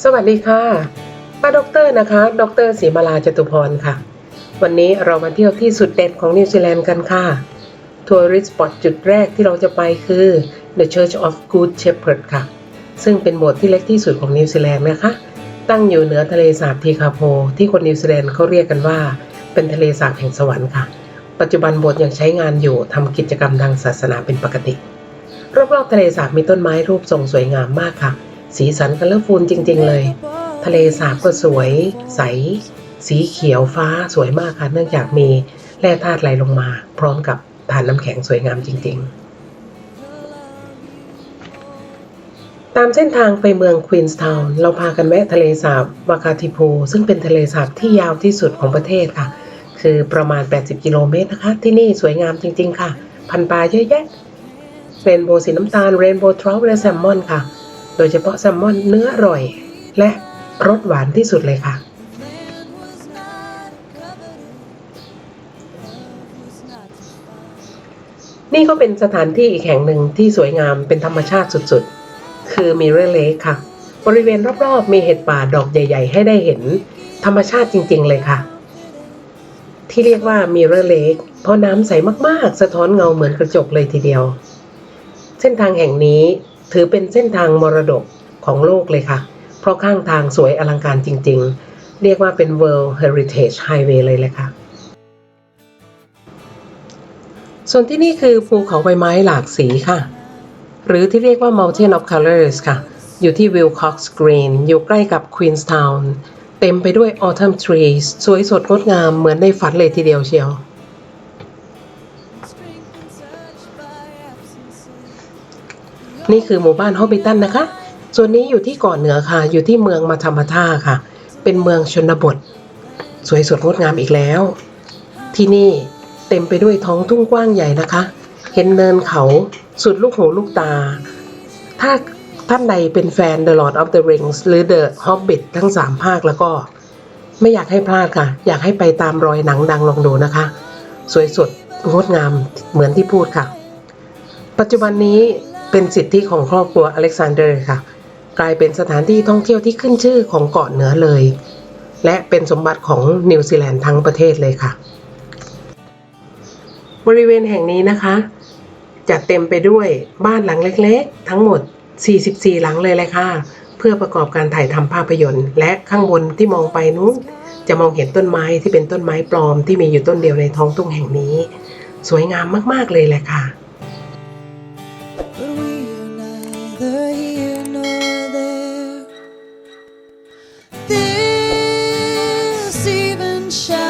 สวัสดีค่ะป้าด็อกเตอร์นะคะดรศรีมาลาจตุพรค่ะ วันนี้เรามาเที่ยวที่สุดเด็ดของนิวซีแลนด์กันค่ะทัวริสต์สปอตจุดแรกที่เราจะไปคือ The Church of Good Shepherd ค่ะ ซึ่งเป็นโบสถ์ที่เล็กที่สุดของนิวซีแลนด์นะคะ ตั้งอยู่เหนือทะเลสาบทีคาโพ ที่คนนิวซีแลนด์เขาเรียกกันว่า เป็นทะเลสาบแห่งสวรรค์ค่ะ ปัจจุบันโบสถ์ยังใช้งานอยู่ทำกิจกรรมทางศาสนาเป็นปกติ รอบๆทะเลสาบมีต้นไม้รูปทรงสวยงามมากค่ะ สีสันคัลเลอร์ฟูลจริง ๆ เลย ทะเลสาบก็สวย ใส สีเขียวฟ้าสวยมากค่ะ เนื่องจากมีแร่ธาตุไหลลงมา พร้อมกับทานน้ำแข็งสวยงามจริง ๆตามเส้นทางไปเมืองควีนส์ทาวน์เราพากันแวะทะเลสาบวาคาติโพซึ่งเป็นทะเลสาบที่ยาวที่สุดของประเทศค่ะ คือประมาณ 80 กิโลเมตรนะคะ ที่นี่สวยงามจริง ๆ ค่ะ พันปลาเยอะแยะเรนโบว์สีน้ำตาลเรนโบว์ทรอปและแซลมอนค่ะ โดยเฉพาะแซลมอนเนื้ออร่อย และรสหวานที่สุดเลยค่ะ นี่ก็เป็นสถานที่อีกแห่งหนึ่งที่สวยงามเป็นธรรมชาติสุดๆ คือมิเรเลคค่ะ บริเวณรอบๆ มีเห็ดป่าดอกใหญ่ ๆ ให้ได้เห็นธรรมชาติจริง ๆ เลยค่ะ ที่เรียกว่ามิเรเลคเพราะน้ำใสมากๆ สะท้อนเงาเหมือนกระจกเลยทีเดียว เส้นทางแห่งนี้ ถือเป็นเส้นทางมรดกของโลกเลยค่ะ เพราะข้างทางสวยอลังการจริง ๆ เรียกว่าเป็น World Heritage Highway เลยเลยค่ะ ส่วนที่นี่คือภูเขาใบไม้หลากสีค่ะ หรือที่เรียกว่า Mountain of Colors ค่ะ อยู่ที่ Wilcox Green อยู่ใกล้กับ Queenstown เต็มไปด้วย Autumn Trees สวยสดงดงามเหมือนในฝันเลยทีเดียวเชียว นี่คือหมู่บ้านฮอบบิตันนะคะ ส่วนนี้อยู่ที่เกาะเหนือค่ะ อยู่ที่เมืองมาธรรมท่าค่ะ เป็นเมืองชนบท สวยสดงดงามอีกแล้ว ที่นี่เต็มไปด้วยท้องทุ่งกว้างใหญ่นะคะ เห็นเนินเขาสุดลูกหูลูกตา ถ้าท่านใดเป็นแฟน The Lord of the Rings หรือ The Hobbit ทั้ง 3 ภาคแล้วก็ไม่อยากให้พลาดค่ะ อยากให้ไปตามรอยหนังดังลองดูนะคะ สวยสดงดงามเหมือนที่พูดค่ะ ปัจจุบันนี้ เป็นสิทธิของครอบครัวอเล็กซานเดอร์ค่ะ กลายเป็นสถานที่ท่องเที่ยวที่ขึ้นชื่อของเกาะเหนือเลย และเป็นสมบัติของนิวซีแลนด์ทั้งประเทศเลยค่ะ บริเวณแห่งนี้นะคะจะเต็มไปด้วยบ้านหลังเล็กๆ ทั้งหมด 44 หลังเลยเลยค่ะ เพื่อประกอบการถ่ายทำภาพยนตร์ และข้างบนที่มองไปนู้นจะมองเห็นต้นไม้ที่เป็นต้นไม้ปลอมที่มีอยู่ต้นเดียวในท้องทุ่งแห่งนี้ สวยงามมากๆเลยแหละค่ะ sunshine.